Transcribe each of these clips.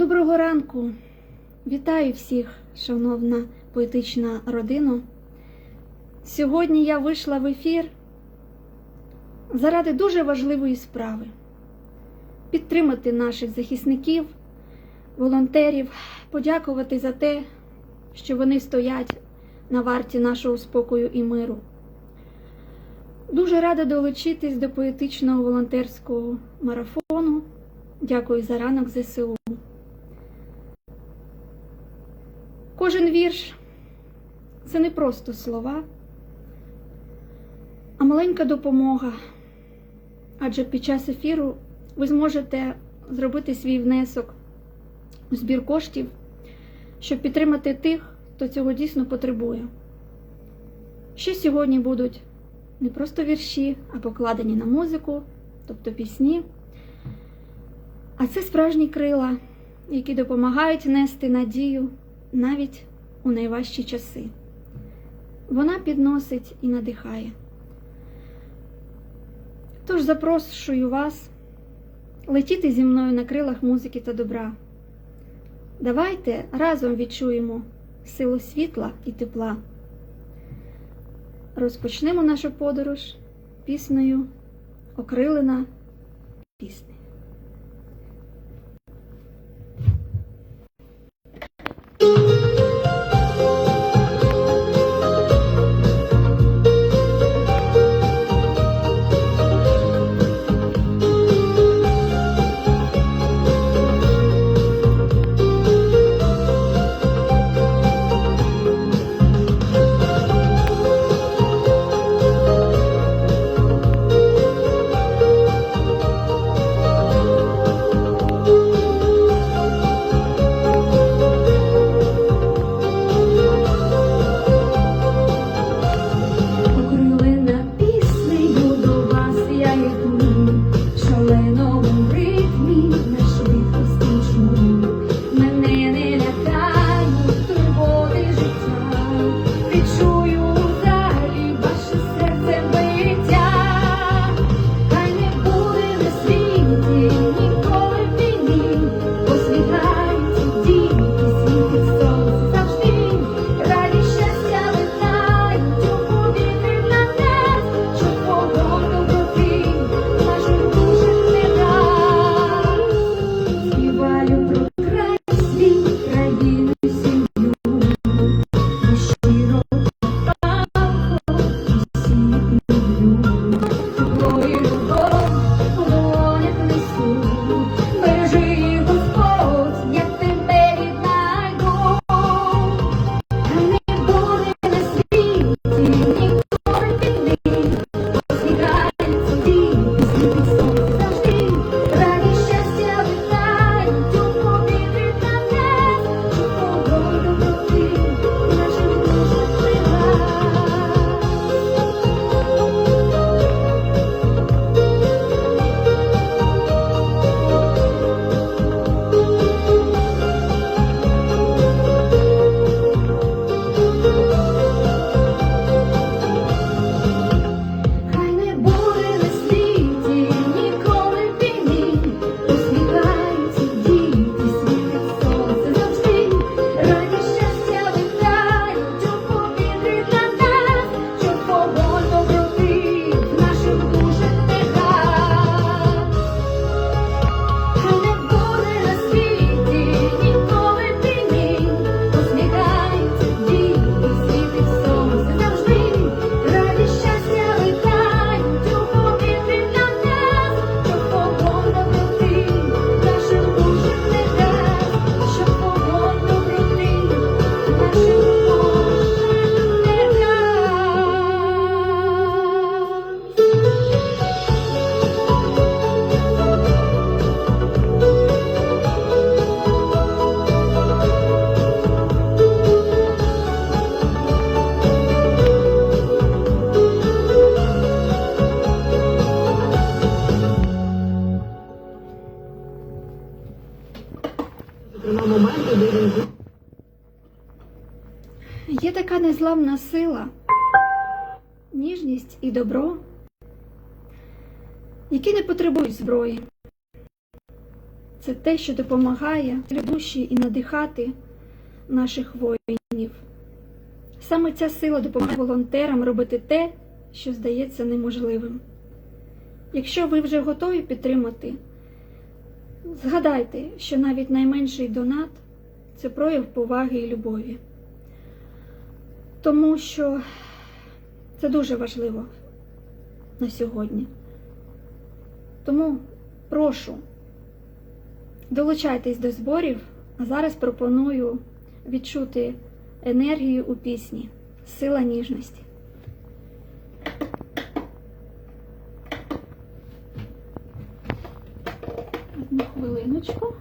Доброго ранку! Вітаю всіх, шановна поетична родина. Сьогодні я вийшла в ефір заради дуже важливої справи підтримати наших захисників, волонтерів, подякувати за те, що вони стоять на варті нашого спокою і миру. Дуже рада долучитись до поетичного волонтерського марафону. Дякую за ранок ЗСУ. Кожен вірш це не просто слова, а маленька допомога. Адже під час ефіру ви зможете зробити свій внесок у збір коштів, щоб підтримати тих, хто цього дійсно потребує. Ще сьогодні будуть не просто вірші, а покладені на музику, тобто пісні. А це справжні крила, які допомагають нести надію навіть у найважчі часи. Вона підносить і надихає. Тож запрошую вас летіти зі мною на крилах музики та добра. Давайте разом відчуємо силу світла і тепла. Розпочнемо нашу подорож піснею Окрилена пісня. Ніжність і добро, які не потребують зброї. це те, що допомагає душі і надихати наших воїнів. Саме ця сила допомагає волонтерам робити те, що здається неможливим. Якщо ви вже готові підтримати, згадайте, що навіть найменший донат це прояв поваги і любові. Тому що це дуже важливо на сьогодні. Тому прошу, долучайтесь до зборів, а зараз пропоную відчути енергію у пісні, сила ніжності. Одну хвилиночку.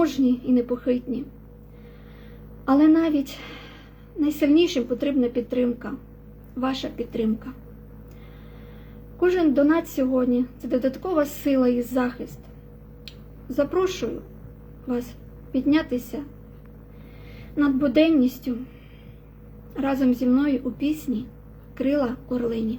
Мужні і непохитні. Але навіть найсильнішим потрібна підтримка, ваша підтримка. Кожен донат сьогодні це додаткова сила і захист. Запрошую вас піднятися над буденністю разом зі мною у пісні Крила Орлині.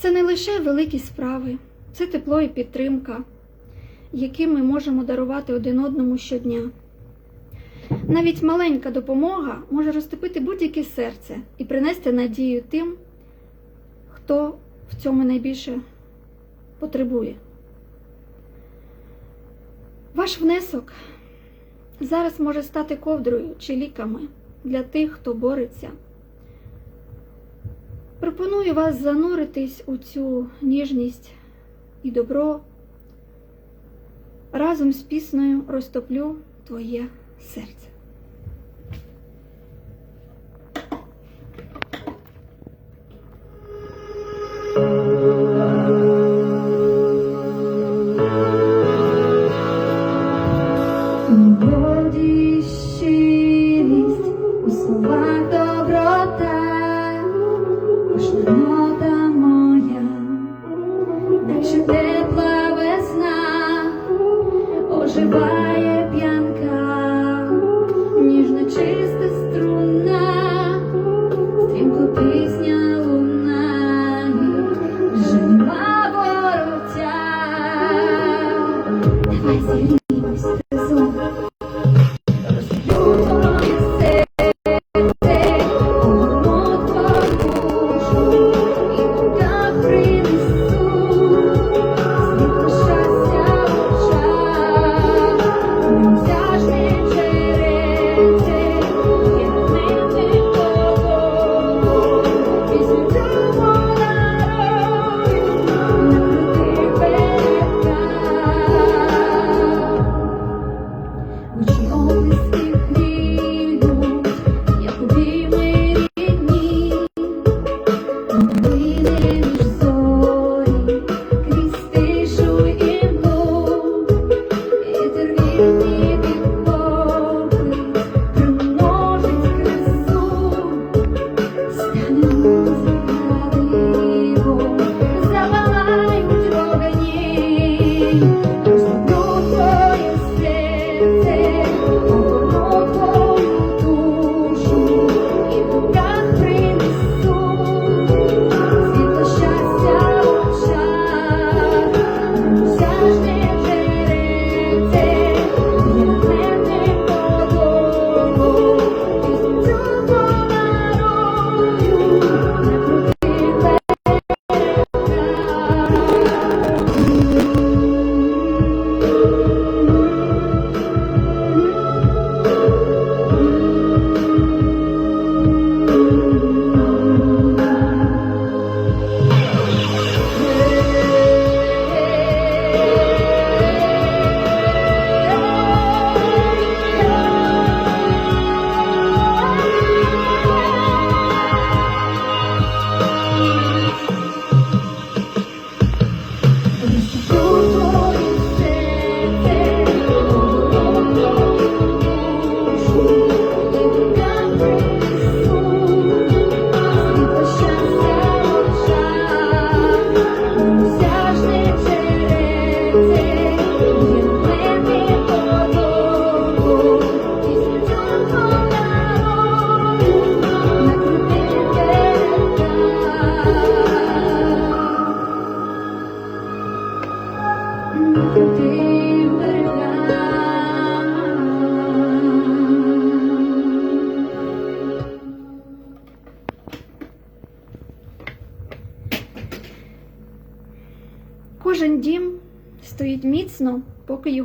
Це не лише великі справи, це тепло і підтримка, які ми можемо дарувати один одному щодня. Навіть маленька допомога може розтопити будь-яке серце і принести надію тим, хто в цьому найбільше потребує. Ваш внесок зараз може стати ковдрою чи ліками для тих, хто бореться. Пропоную вас зануритись у цю ніжність і добро. Разом з піснею розтоплю твоє серце.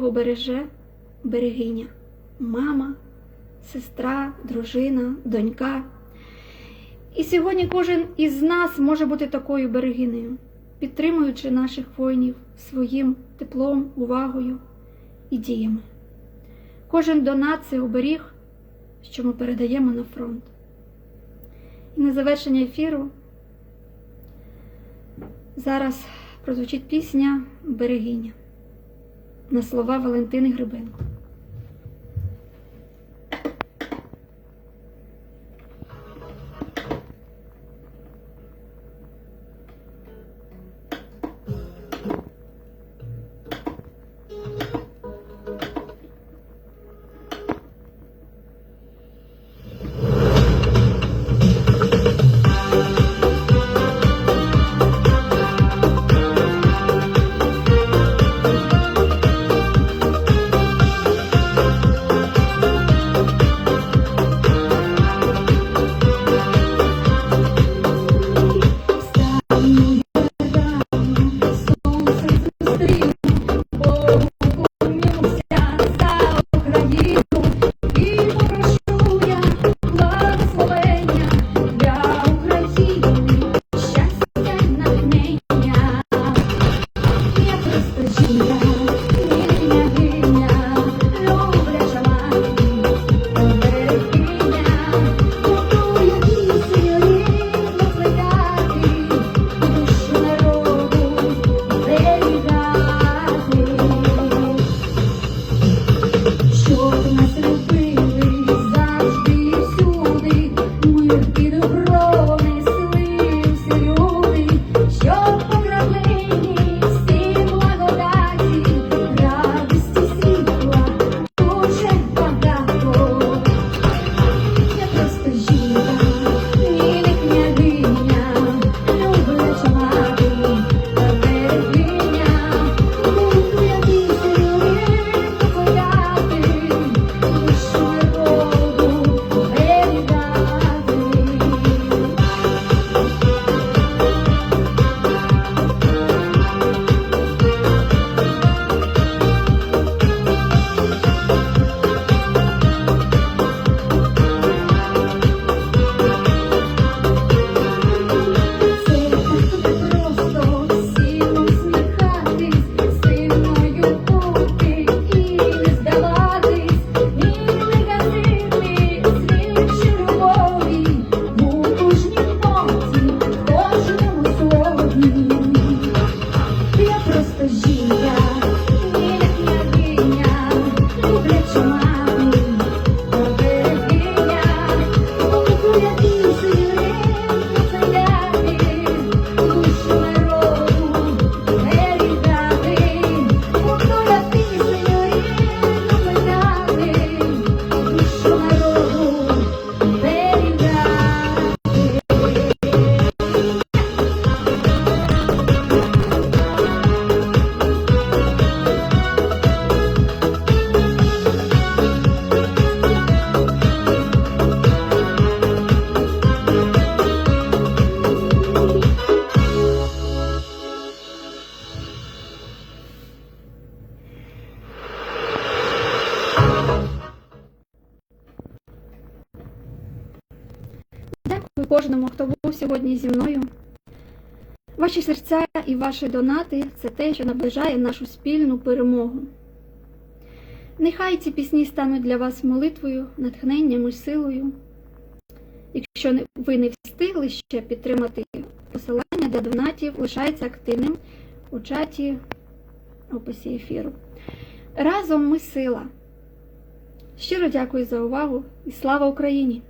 Його береже берегиня, мама, сестра, дружина, донька. І сьогодні кожен із нас може бути такою берегинею, підтримуючи наших воїнів своїм теплом, увагою і діями. Кожен донат це оберіг, що ми передаємо на фронт. І на завершення ефіру зараз прозвучить пісня Берегиня на слова Валентини Грибенко. Я кожному, хто був сьогодні зі мною. Ваші серця і ваші донати це те, що наближає нашу спільну перемогу. Нехай ці пісні стануть для вас молитвою, натхненням і силою. Якщо ви не встигли ще підтримати посилання для донатів, лишається активним у чаті описі ефіру. Разом ми сила. Щиро дякую за увагу і слава Україні!